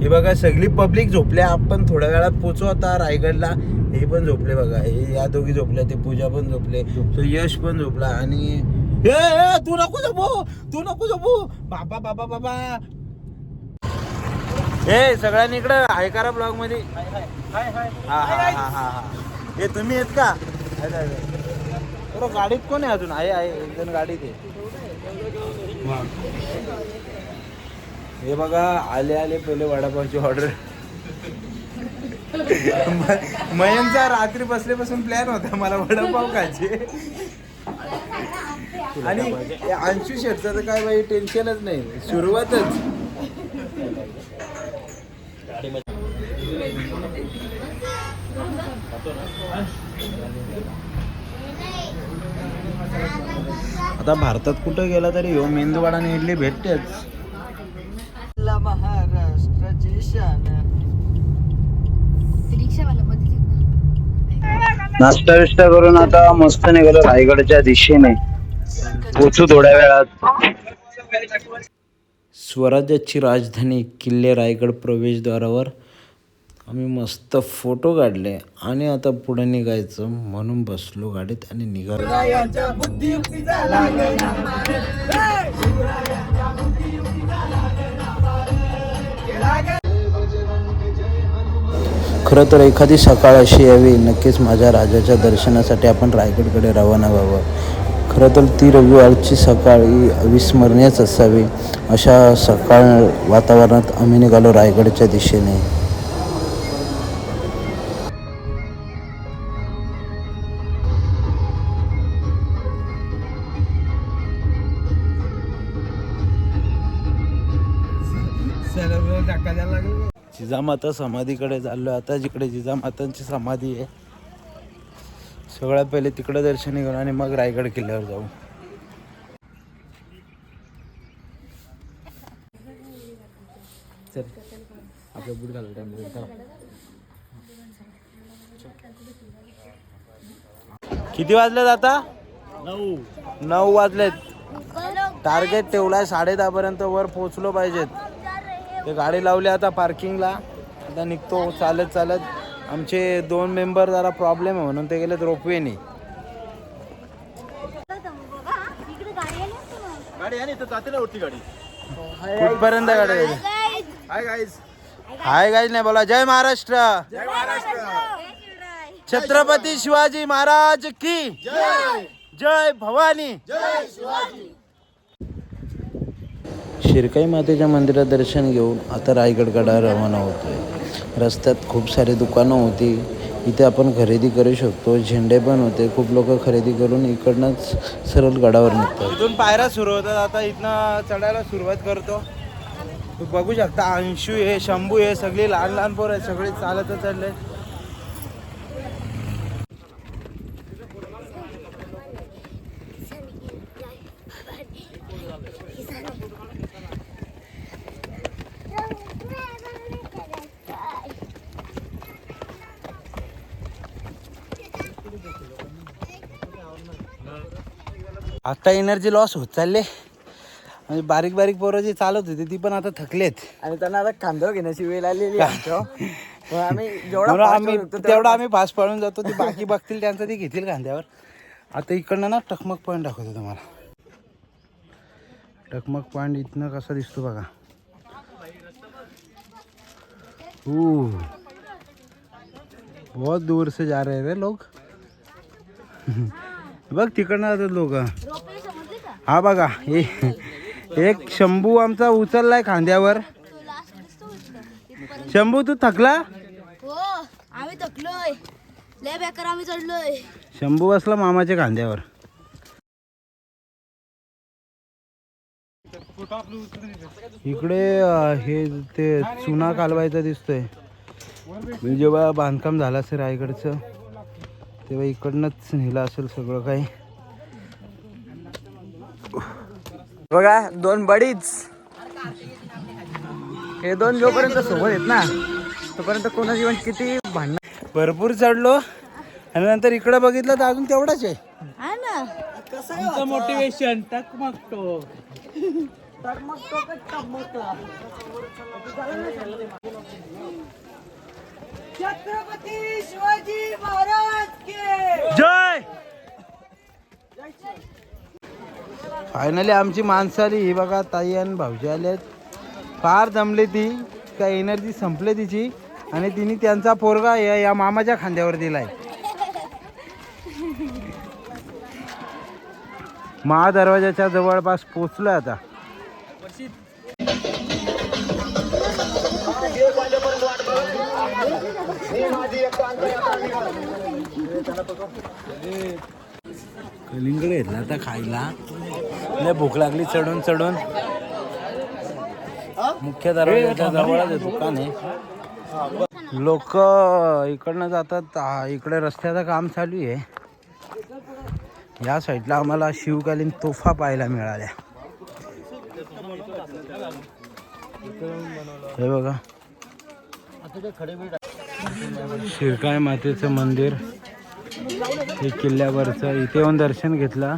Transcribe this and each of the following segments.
हे बघा सगळी पब्लिक झोपल्या आपण थोड्या वेळात पोचू आता रायगडला. हे पण झोपले बघा. हे या दोघी झोपल्या ते पूजा पण झोपले तो यश पण झोपला आणि ए, तू नको झोपू! तू नको झोपू! बाबा बाबा बाबा! हे सगळ्यांनी इकडं आहे करा ब्लॉगमध्ये हे तुम्ही आहेत का? गाडीत कोण आहे अजून? आहे आहे एक जण गाडीत आहे. हे बघा आले आले पहिले वडापावची ऑर्डर मयंकचा रात्री बसल्यापासून प्लॅन होता मला वडापाव खायचे. आणि अंशू शेटचं तर काय बाई टेन्शनच नाही. सुरुवातच. आता भारतात कुठं गेला तरी हो मेंदूवाडा आणि इडली भेटतेच. महाराष्ट्राची शान. नाश्ता विष्टा करून आता मस्त निघालो रायगडच्या दिशेने. पोचू थोड्या वेळात. स्वराज्याची राजधानी किल्ले रायगड प्रवेशद्वारावर. आम्ही मस्त फोटो काढले आणि आता पुढे निघायचं म्हणून बसलो गाडीत आणि निघालो. खरं तर एखादी सकाळ अशी यावी नक्कीच माझ्या राजाच्या दर्शनासाठी आपण रायगडकडे रवाना व्हावं. खरं तर ती रविवारची सकाळ ही अविस्मरणीयच असावी. अशा सकाळ वातावरणात आम्ही निघालो रायगडच्या दिशेने. जिजामाता समाधीकडे चाललो आता जिकडे जिजामातांची समाधी आहे सगळ्यात पहिले तिकडे दर्शन घेऊन आणि मग रायगड किल्ल्यावर जाऊ. चल बूट घालू टाइम किती वाजलेत आता? नऊ. नऊ वाजलेत. टार्गेट ठेवलाय साडे दहा पर्यंत वर पोहोचलो पाहिजेत. ते गाडी लावली आता पार्किंगला आता निघतो चालत चालत. आमचे दोन मेंबर जरा प्रॉब्लेम आहे म्हणून ते गेलेत रोपवेने. इकडे गाडी आली असते ना. गाडी आहे ना इथं जाते ना वरती गाडी. कुठपर्यंत गाडी गेली? हाय गाईज हाय गाईज नाही बोला. जय महाराष्ट्र. छत्रपती शिवाजी महाराज की? जय. भवानी. शिरकाई मातेच्या मंदिरात दर्शन घेऊन आता रायगडकडे रवाना होतो आहे रस्त्यात खूप सारी दुकानं होती. इथे आपण खरेदी करू शकतो. झेंडे पण होते. खूप लोक खरेदी करून इकडनंच सरळ गडावर निघतात. इथून पायऱ्या सुरू होतात. आता इथनं चढायला सुरुवात करतो. बघू शकता अंशू आहे शंभू आहे सगळी लहान लहान पोरं आहेत. सगळे चालतच चालले आता एनर्जी लॉस होत चालले. आणि बारीक बारीक पोरं जी चालत होती ती पण आता थकलेत. आणि त्यांना आता खांद्यावर घेण्याची वेळ आलेली आम्ही जेवढा आम्ही तेवढा आम्ही पास पळून जातो ते बाकी बघतील त्यांचं ते घेतील खांद्यावर. आता इकडनं ना टकमक पॉईंट दाखवतो तुम्हाला. टकमक पॉईंट इथनं कसा दिसतो बघा. बहुत दूर से जा रहे रे लोग. बघ तिकडनं जातात लोक. हा बघा एक शंभू आमचा उचललाय खांद्यावर. शंभू तू थकला? हो आम्ही थकलोय. लय बेकार आम्ही चढलोय. शंभू बसला मामाच्या खांद्यावर. इकडे हे ते चुना कालवायचा दिसतोय. म्हणजे जेव्हा बांधकाम झालं असेल रायगडचं. तेव्हा इकडनंच नेलं असेल सगळं काही. बघा दोन बडीच. हे दोन जोपर्यंत सोबत आहेत ना तोपर्यंत कोणाची पण किती भांडण. भरपूर चढलो. आणि नंतर इकडे बघितलं तर अजून तेवढाच आहे. हा ना. मोटिवेशन टक मग छत्रपती शिवाजी महाराज के! जय! फायनली आमची माणसं आली. ही बघा ताई आणि भाऊजी आले आहेत. फार दमले ती. काय एनर्जी संपले तिची. आणि तिने त्यांचा पोरगा या या मामाच्या खांद्यावर दिलाय. महादरवाजाच्या जवळपास पोचलोय आता. कलिंगड घेतला आता खायला. लय भूक लागली चढून चढून. मुख्य दरवाजाच्या जवळच आहे दुकान आहे. लोक इकडनं जातात. इकडे रस्त्याचं काम चालू आहे. या साईडला आम्हाला शिवकालीन तोफा पाहायला मिळाल्या. हे बघा. शिरकाय मातेचं मंदिर. हे किल्ल्यावरचं. इथे येऊन दर्शन घेतलं.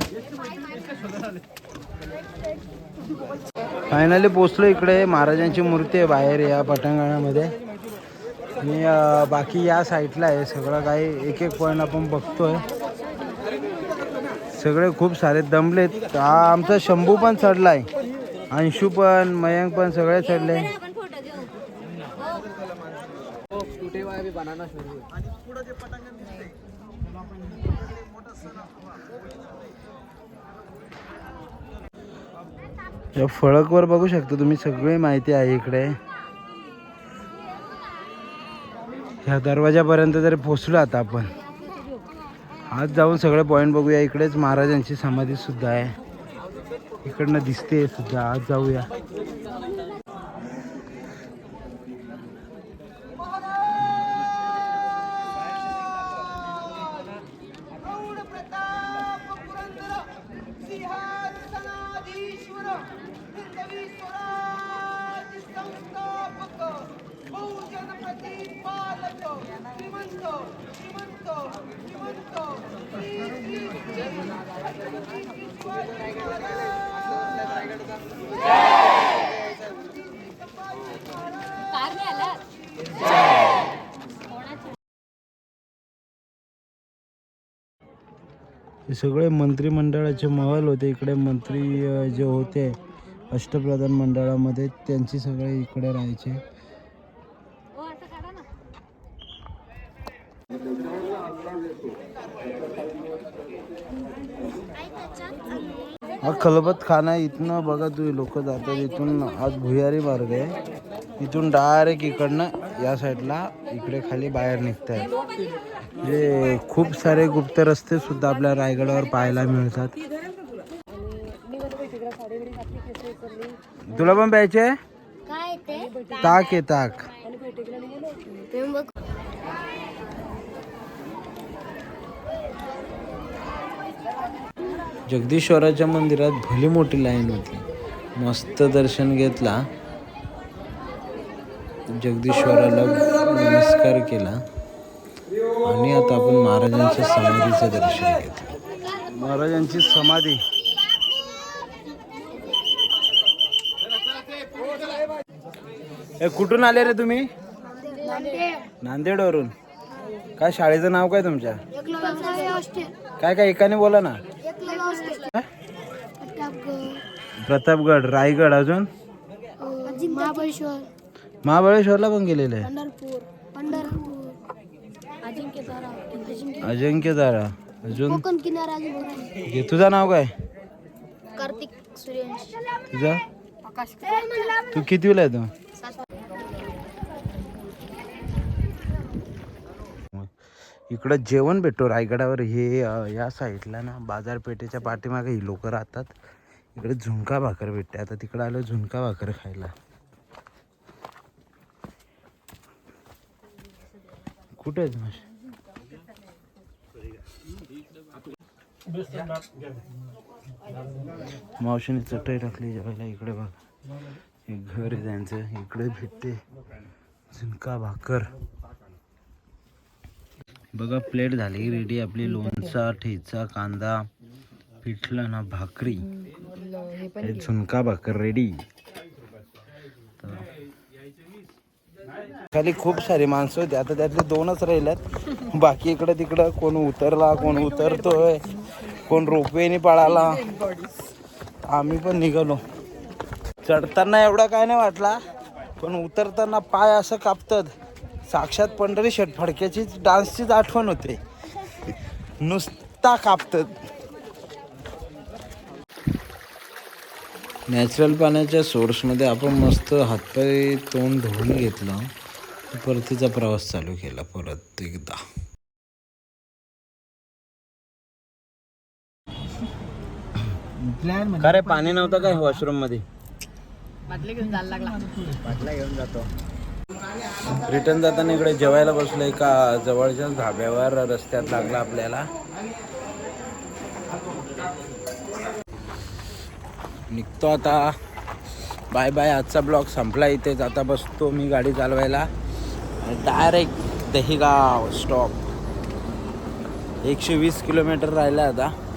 फायनली पोचलो इकडे. महाराजांची मूर्ती आहे बाहेर या पटांगणामध्ये. आणि बाकी या साईडला आहे. सगळं काही एक एक पॉईंट आपण बघतोय. सगळे खूप सारे दमलेत हा आमचा शंभू पण चढलाय. अंशू पण मयंक पण सगळे चढले. आपण या फळकवर बघू शकता तुम्ही सगळी माहिती आहे इकडे. ह्या दरवाजापर्यंत जरी पोचलो आता आपण. आज जाऊन सगळे पॉईंट बघूया. इकडेच महाराजांची समाधी सुद्धा आहे. इकडनं दिसते सुद्धा. आज जाऊया. हे सगळे मंत्रिमंडळाचे महल होते. इकडे मंत्री जे होते अष्टप्रधान मंडळामध्ये त्यांचे सगळे इकडे राहायचे. हो खलबत खाना इथनं बघा तुम्ही लोक जातात. इथून आज भुयारी मार्ग आहे. इथून डायरेक्ट इकडनं या साईडला इकडे खाली बाहेर निघत आहे म्हणजे खूप सारे गुप्त रस्ते सुद्धा आपल्या रायगडावर पाहायला मिळतात. तुला पण प्यायचे? ताक आहे ताक तुम्ही बघ जगदीश्वराच्या मंदिरात भली मोठी लाईन होती. मस्त दर्शन घेतला. जगदीश्वराला नमस्कार केला. आणि आता आपण महाराजांच्या समाधीचं दर्शन घेतलं. महाराजांची समाधी. ए, कुठून आले रे तुम्ही? नांदेडवरून. काय शाळेचं नाव काय तुमच्या? काय काय एकाने बोला ना हा? प्रतापगड रायगड अजून? महाबळेश्वर. महाबळेश्वरला पण गेलेले. आहे पंढरपूर. पंढरपूर. अजिंक्य अजिंक्यतारा. अजून? कोकण किनारा तुझं नाव काय? कार्तिक सूर्यवंश. तुझं? आकाश तू कितीला आहे तू? इकडं जेवण भेटतो रायगडावर. हे या साईडला ना बाजारपेठेच्या पाठीमागे ही लोक राहतात. इकडे झुणका भाकर भेटते. आता तिकडे आलो झुणका भाकर खायला. कुठे आहेत मावशीने चटई टाकली जेवायला इकडे बघा. हे घर आहे त्यांचं. इकडे भेटते झुणका भाकर. बघा प्लेट झाली रेडी आपली लोणचा ठेचा कांदा. पिठलं ना भाकरी. हे झुणका भाकर रेडी खाली खूप सारी माणसं होती. आता त्यातले दोनच राहिल्यात. बाकी इकडं तिकडं कोण उतरला कोण उतरतोय कोण रोपवेने पळाला. आम्ही पण निघालो. चढताना एवढा काय नाही वाटला पण उतरताना पाय असं कापतात. साक्षात पंढरी शेट फडक्याचीच डान्सचीच आठवण होते. नुसता कापतात. नॅचरल पाण्याच्या सोर्समध्ये आपण मस्त हातपाय तोंड धुवून घेतलं परतीचा प्रवास चालू केला परत एकदा. का रे पाणी नव्हतं काय वॉशरूममध्ये पाटला घेऊन जातो. रिटर्न जाताना इकडे जेवायला बसलो एका जवळच्याच धाब्यावर रस्त्यात लागला आपल्याला. निघतो आता. बाय बाय आजचा ब्लॉग संपला इथेच आता बसतो मी गाडी चालवायला. डायरेक्ट दहीगाव स्टॉप एकशे वीस किलोमीटर राहिला आता.